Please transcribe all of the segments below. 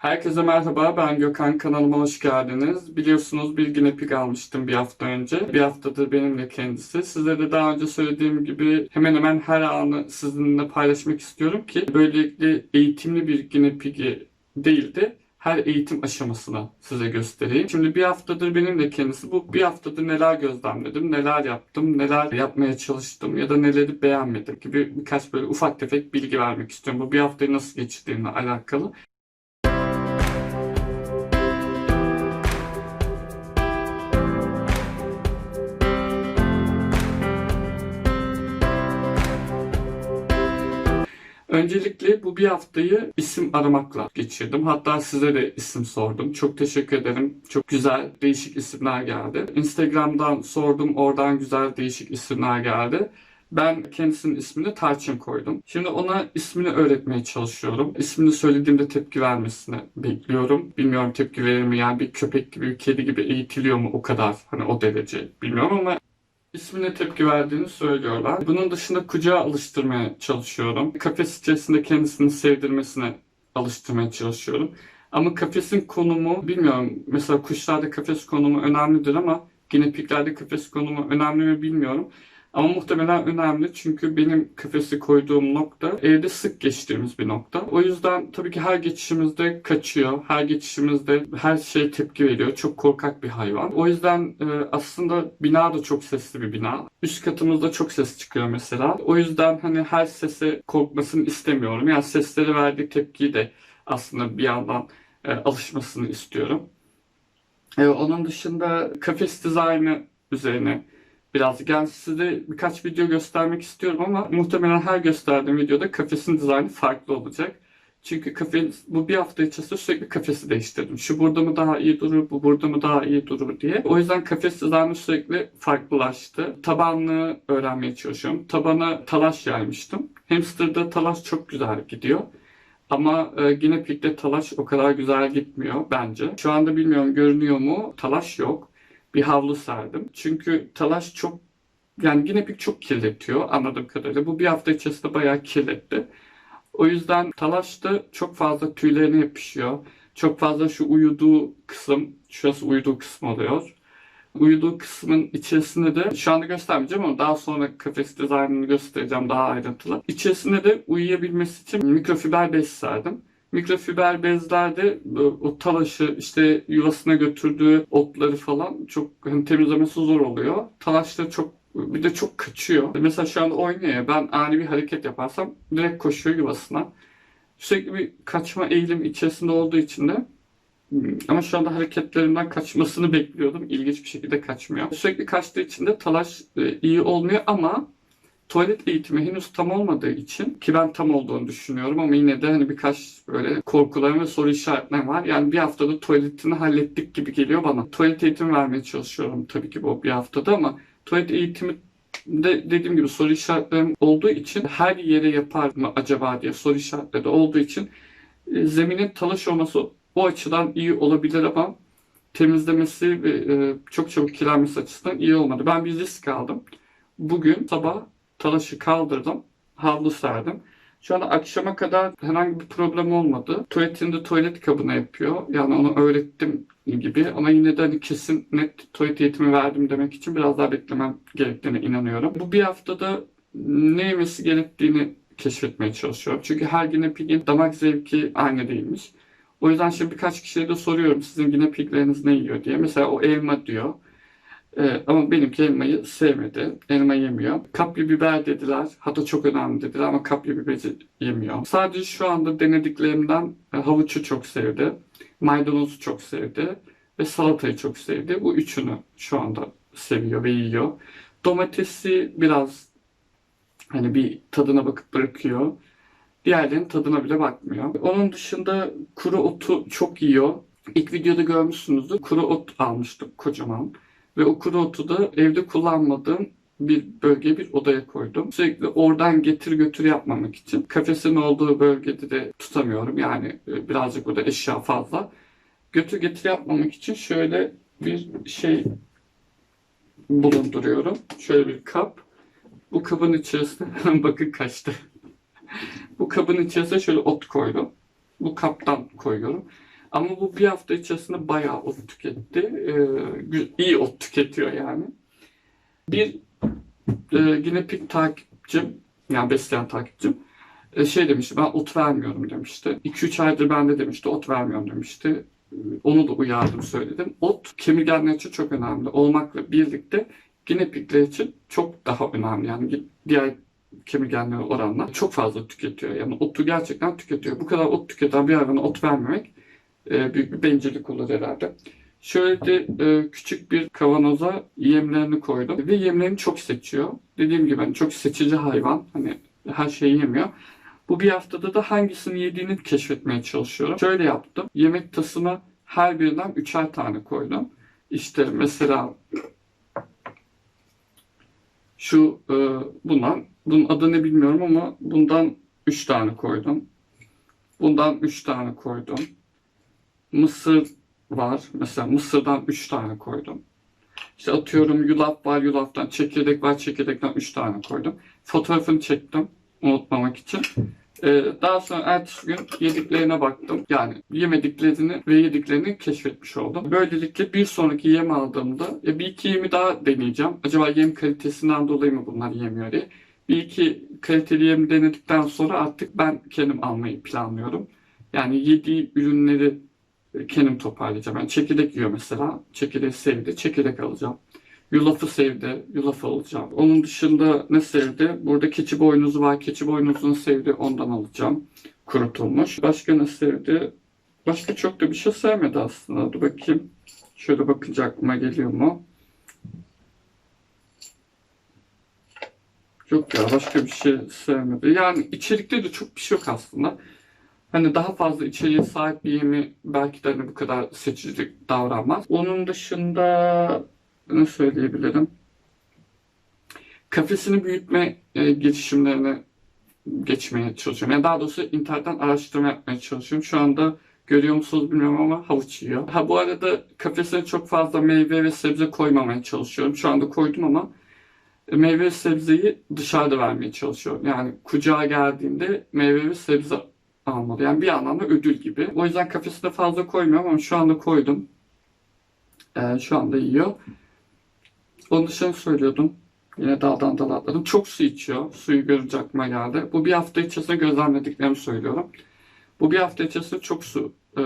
Herkese merhaba, ben Gökhan kanalıma hoş geldiniz. Biliyorsunuz Bilgin Epik almıştım bir hafta önce. Bir haftadır benimle kendisi. Size de daha önce söylediğim gibi hemen hemen her anı sizinle paylaşmak istiyorum ki böylelikle eğitimli bir Bilgin Epik'i değil de her eğitim aşamasına size göstereyim. Şimdi bir haftadır benimle kendisi. Bu bir haftadır neler gözlemledim, neler yaptım, neler yapmaya çalıştım ya da neleri beğenmedim gibi birkaç böyle ufak tefek bilgi vermek istiyorum. Bu bir haftayı nasıl geçirdiğimle alakalı. Öncelikle bu bir haftayı isim aramakla geçirdim. Hatta size de isim sordum. Çok teşekkür ederim. Çok güzel, değişik isimler geldi. Instagram'dan sordum, oradan güzel, değişik isimler geldi. Ben kendisinin ismini Tarçın koydum. Şimdi ona ismini öğretmeye çalışıyorum. İsmini söylediğimde tepki vermesini bekliyorum. Bilmiyorum tepki verir mi? Yani bir köpek gibi, bir kedi gibi eğitiliyor mu o kadar? Hani o derece bilmiyorum ama ismine tepki verdiğini söylüyorlar. Bunun dışında kucağa alıştırmaya çalışıyorum. Kafes içerisinde kendisini sevdirmesine alıştırmaya çalışıyorum. Ama kafesin konumu bilmiyorum. Mesela kuşlarda kafes konumu önemlidir ama ginepiklerde kafes konumu önemli mi bilmiyorum. Ama muhtemelen önemli çünkü benim kafesi koyduğum nokta evde sık geçtiğimiz bir nokta. O yüzden tabii ki her geçişimizde kaçıyor. Her geçişimizde her şey tepki veriyor. Çok korkak bir hayvan. O yüzden e, aslında bina da çok sesli bir bina. Üst katımızda çok ses çıkıyor mesela. O yüzden hani her sese korkmasını istemiyorum. Yani sesleri verdiği tepkiyi de aslında bir yandan e, alışmasını istiyorum. E, onun dışında kafes dizaynı üzerine birazcık. Yani size birkaç video göstermek istiyorum ama muhtemelen her gösterdiğim videoda kafesin dizaynı farklı olacak. Çünkü kafes, bu bir hafta içerisinde sürekli kafesi değiştirdim. Şu burada mı daha iyi durur, bu burada mı daha iyi durur diye. O yüzden kafes dizaynı sürekli farklılaştı. Tabanlığı öğrenmeye çalışıyorum. Tabana talaş yaymıştım. Hamster'da talaş çok güzel gidiyor. Ama e, yine pikte talaş o kadar güzel gitmiyor bence. Şu anda bilmiyorum görünüyor mu? Talaş yok bir havlu serdim. Çünkü talaş çok yani yine pek çok kirletiyor anladığım kadarıyla. Bu bir hafta içerisinde bayağı kirletti. O yüzden talaş da çok fazla tüylerine yapışıyor. Çok fazla şu uyuduğu kısım, şurası uyuduğu kısım oluyor. Uyuduğu kısmın içerisinde de şu anda göstermeyeceğim ama daha sonra kafes dizaynını göstereceğim daha ayrıntılı. İçerisinde de uyuyabilmesi için mikrofiber bez serdim. Mikrofiber bezlerde e, o talaşı işte yuvasına götürdüğü otları falan çok hani temizlemesi zor oluyor. Talaşta çok bir de çok kaçıyor. Mesela şu anda oynuyor ben ani bir hareket yaparsam direkt koşuyor yuvasına. Sürekli bir kaçma eğilim içerisinde olduğu için de ama şu anda hareketlerinden kaçmasını bekliyordum. İlginç bir şekilde kaçmıyor. Sürekli kaçtığı için de talaş e, iyi olmuyor ama tuvalet eğitimi henüz tam olmadığı için ki ben tam olduğunu düşünüyorum ama yine de hani birkaç böyle korkularım ve soru işaretlerim var. Yani bir haftada tuvaletini hallettik gibi geliyor bana. Tuvalet eğitimi vermeye çalışıyorum tabii ki bu bir haftada ama tuvalet eğitimi de dediğim gibi soru işaretlerim olduğu için her yere yapar mı acaba diye soru işaretleri de olduğu için e, zeminin talaş olması o açıdan iyi olabilir ama temizlemesi ve e, çok çabuk kirlenmesi açısından iyi olmadı. Ben bir risk aldım. Bugün sabah talaşı kaldırdım. Havlu serdim. Şu an akşama kadar herhangi bir problem olmadı. Tuvaletinde tuvalet kabına yapıyor. Yani onu öğrettim gibi ama yine de hani kesin net tuvalet eğitimi verdim demek için biraz daha beklemem gerektiğine inanıyorum. Bu bir haftada ne yemesi gerektiğini keşfetmeye çalışıyorum. Çünkü her güne pigin damak zevki aynı değilmiş. O yüzden şimdi birkaç kişiye de soruyorum sizin yine pigleriniz ne yiyor diye. Mesela o elma diyor. Ee, ama benimki elmayı sevmedi. Elma yemiyor. Kapya biber dediler. Hatta çok önemli dediler ama kapya biberi yemiyor. Sadece şu anda denediklerimden e, havucu çok sevdi. Maydanozu çok sevdi. Ve salatayı çok sevdi. Bu üçünü şu anda seviyor ve yiyor. Domatesi biraz hani bir tadına bakıp bırakıyor. Diğerlerinin tadına bile bakmıyor. Onun dışında kuru otu çok yiyor. İlk videoda görmüşsünüzdür. Kuru ot almıştık kocaman. Ve o kuru otu da evde kullanmadığım bir bölgeye bir odaya koydum. Sürekli oradan getir götür yapmamak için. Kafesin olduğu bölgede de tutamıyorum. Yani e, birazcık burada eşya fazla. Götür getir yapmamak için şöyle bir şey bulunduruyorum. Şöyle bir kap. Bu kabın içerisine bakın kaçtı. Bu kabın içerisine şöyle ot koydum. Bu kaptan koyuyorum. Ama bu bir hafta içerisinde bayağı ot tüketti. Ee, iyi ot tüketiyor yani. Bir e, yine takipçim, yani besleyen takipçim e, şey demişti ben ot vermiyorum demişti. 2-3 aydır ben de demişti ot vermiyorum demişti. E, Onu da uyardım söyledim. Ot kemirgenler için çok önemli olmakla birlikte ginepikler için çok daha önemli. Yani diğer kemirgenlere oranla çok fazla tüketiyor. Yani otu gerçekten tüketiyor. Bu kadar ot tüketen bir hayvana ot vermemek e, büyük bir bencillik olur herhalde. Şöyle de küçük bir kavanoza yemlerini koydum ve yemlerini çok seçiyor. Dediğim gibi hani çok seçici hayvan. Hani her şeyi yemiyor. Bu bir haftada da hangisini yediğini keşfetmeye çalışıyorum. Şöyle yaptım. Yemek tasıma her birinden üçer tane koydum. İşte mesela şu e, bundan, bunun adını bilmiyorum ama bundan üç tane koydum. Bundan üç tane koydum. Mısır var. Mesela mısırdan üç tane koydum. İşte atıyorum yulaf var, yulaftan çekirdek var, çekirdekten üç tane koydum. Fotoğrafını çektim unutmamak için. Ee, daha sonra ertesi gün yediklerine baktım. Yani yemediklerini ve yediklerini keşfetmiş oldum. Böylelikle bir sonraki yem aldığımda ya bir iki yemi daha deneyeceğim. Acaba yem kalitesinden dolayı mı bunlar yemiyor diye. Bir iki kaliteli yem denedikten sonra artık ben kendim almayı planlıyorum. Yani yediği ürünleri kendim toparlayacağım. Yani çekirdek yiyor mesela. Çekirdek sevdi. Çekirdek alacağım. Yulafı sevdi. Yulaf alacağım. Onun dışında ne sevdi? Burada keçi boynuzu var. Keçi boynuzunu sevdi. Ondan alacağım. Kurutulmuş. Başka ne sevdi? Başka çok da bir şey sevmedi aslında. Dur bakayım. Şöyle bakınca aklıma geliyor mu? Yok ya başka bir şey sevmedi. Yani içerikte de çok bir şey yok aslında. Hani daha fazla içeriğe sahip bir yemi belki de hani bu kadar seçici davranmaz. Onun dışında ne söyleyebilirim? Kafesini büyütme e, girişimlerine geçmeye çalışıyorum. Yani daha doğrusu internetten araştırma yapmaya çalışıyorum. Şu anda görüyor musunuz bilmiyorum ama havuç yiyor. Ha bu arada kafesine çok fazla meyve ve sebze koymamaya çalışıyorum. Şu anda koydum ama meyve ve sebzeyi dışarıda vermeye çalışıyorum. Yani kucağa geldiğinde meyve ve sebze almalı. Yani bir anlamda ödül gibi. O yüzden kafesine fazla koymuyorum ama şu anda koydum. Ee, şu anda yiyor. Onun dışında söylüyordum. Yine daldan dala atladım. Çok su içiyor. Suyu görünce aklıma geldi. Bu bir hafta içerisinde gözlemlediklerimi söylüyorum. Bu bir hafta içerisinde çok su e,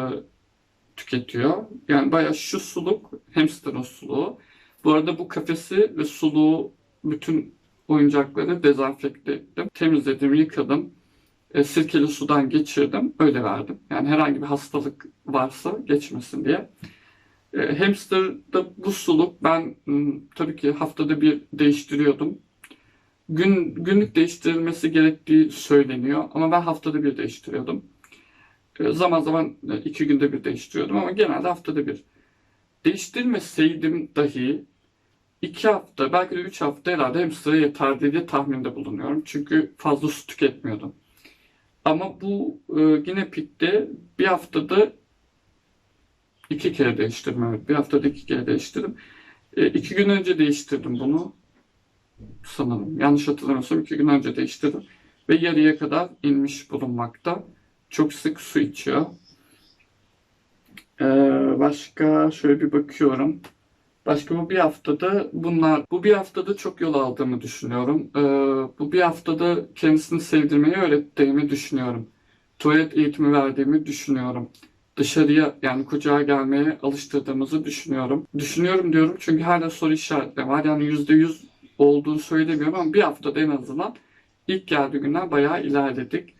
tüketiyor. Yani bayağı şu suluk hamsterın suluğu. Bu arada bu kafesi ve suluğu bütün oyuncakları dezenfekte ettim. Temizledim, yıkadım. E, sirkeli sudan geçirdim. Öyle verdim. Yani herhangi bir hastalık varsa geçmesin diye. E, hamster'da bu suluk ben tabii ki haftada bir değiştiriyordum. Gün günlük değiştirilmesi gerektiği söyleniyor ama ben haftada bir değiştiriyordum. E, zaman zaman e, iki günde bir değiştiriyordum ama genelde haftada bir. Değiştirmeseydim dahi iki hafta belki de üç hafta herhalde hamster'a yeterli diye tahminde bulunuyorum. Çünkü fazla su tüketmiyordum. Ama bu e, yine pikte bir haftada iki kere değiştirdim. Evet. Bir haftada iki kere değiştirdim. E, iki gün önce değiştirdim bunu. Sanırım. Yanlış hatırlamıyorsam iki gün önce değiştirdim. Ve yarıya kadar inmiş bulunmakta. Çok sık su içiyor. E, başka şöyle bir bakıyorum. Başka bu bir haftada bunlar, bu bir haftada çok yol aldığımı düşünüyorum. Ee, bu bir haftada kendisini sevdirmeyi öğrettiğimi düşünüyorum. Tuvalet eğitimi verdiğimi düşünüyorum. Dışarıya yani kucağa gelmeye alıştırdığımızı düşünüyorum. Düşünüyorum diyorum çünkü hala soru işaretleri var. Yani %100 olduğunu söylemiyorum ama bir haftada en azından ilk geldiği günden bayağı ilerledik.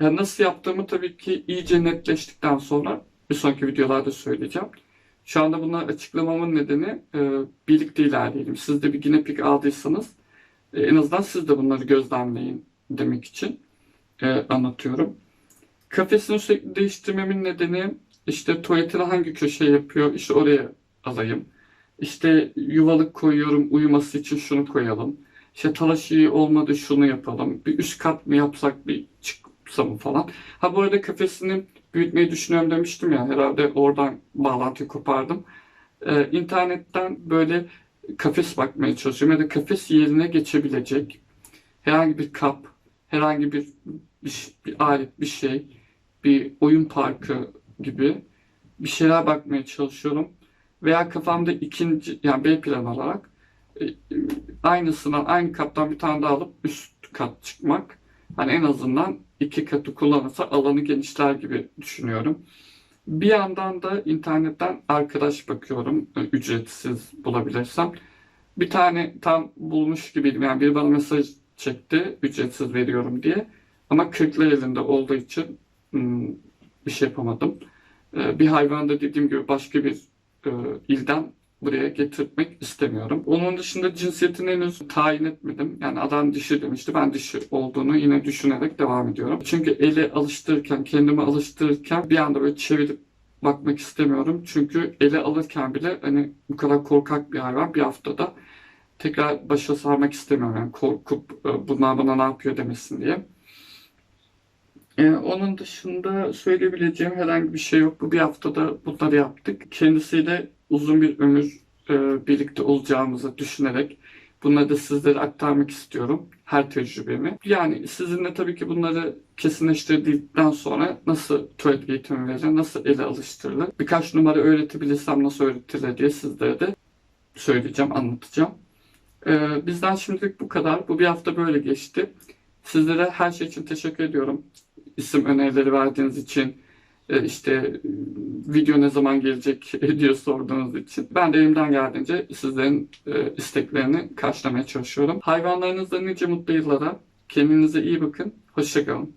Yani nasıl yaptığımı tabii ki iyice netleştikten sonra bir sonraki videolarda söyleyeceğim. Şu anda bunları açıklamamın nedeni e, birlikte ilerleyelim. Siz de bir Ginepik aldıysanız e, en azından siz de bunları gözlemleyin demek için e, anlatıyorum. Kafesini sürekli değiştirmemin nedeni işte tuvaletini hangi köşeye yapıyor işte oraya alayım. İşte yuvalık koyuyorum uyuması için şunu koyalım. İşte talaş iyi olmadı şunu yapalım. Bir üst kat mı yapsak bir çıksa mı falan. Ha bu arada kafesini büyütmeyi düşünüyorum demiştim ya herhalde oradan bağlantıyı kopardım. Ee, internetten böyle kafes bakmaya çalışıyorum ya da kafes yerine geçebilecek herhangi bir kap, herhangi bir, bir, bir alet, bir şey, bir oyun parkı gibi bir şeyler bakmaya çalışıyorum. Veya kafamda ikinci yani B plan olarak e, aynısından aynı kattan bir tane daha alıp üst kat çıkmak. Hani en azından iki katı kullanırsa alanı genişler gibi düşünüyorum. Bir yandan da internetten arkadaş bakıyorum e, ücretsiz bulabilirsem. Bir tane tam bulmuş gibiydim. Yani biri bana mesaj çekti ücretsiz veriyorum diye. Ama kırklı elinde olduğu için hmm, bir şey yapamadım. Ee, Bir hayvanı da dediğim gibi başka bir e, ilden buraya getirmek istemiyorum. Onun dışında cinsiyetini henüz tayin etmedim. Yani adam dişi demişti. Ben dişi olduğunu yine düşünerek devam ediyorum. Çünkü eli alıştırırken, kendimi alıştırırken bir anda böyle çevirip bakmak istemiyorum. Çünkü ele alırken bile hani bu kadar korkak bir hayvan bir haftada tekrar başa sarmak istemiyorum. Yani korkup e, bunlar bana ne yapıyor demesin diye. Ee, onun dışında söyleyebileceğim herhangi bir şey yok. Bu bir haftada bunları yaptık. Kendisiyle uzun bir ömür e, birlikte olacağımızı düşünerek bunları da sizlere aktarmak istiyorum. Her tecrübemi. Yani sizinle tabii ki bunları kesinleştirdikten sonra nasıl tuvalet eğitimi verilir, nasıl ele alıştırılır, birkaç numara öğretebilirsem nasıl öğretilir diye sizlere de söyleyeceğim, anlatacağım. Ee, bizden şimdilik bu kadar. Bu bir hafta böyle geçti. Sizlere her şey için teşekkür ediyorum. İsim önerileri verdiğiniz için, e, işte e, video ne zaman gelecek diye sorduğunuz için. Ben de elimden geldiğince sizlerin e, isteklerini karşılamaya çalışıyorum. Hayvanlarınızla nice mutlu yıllara. Kendinize iyi bakın. Hoşçakalın.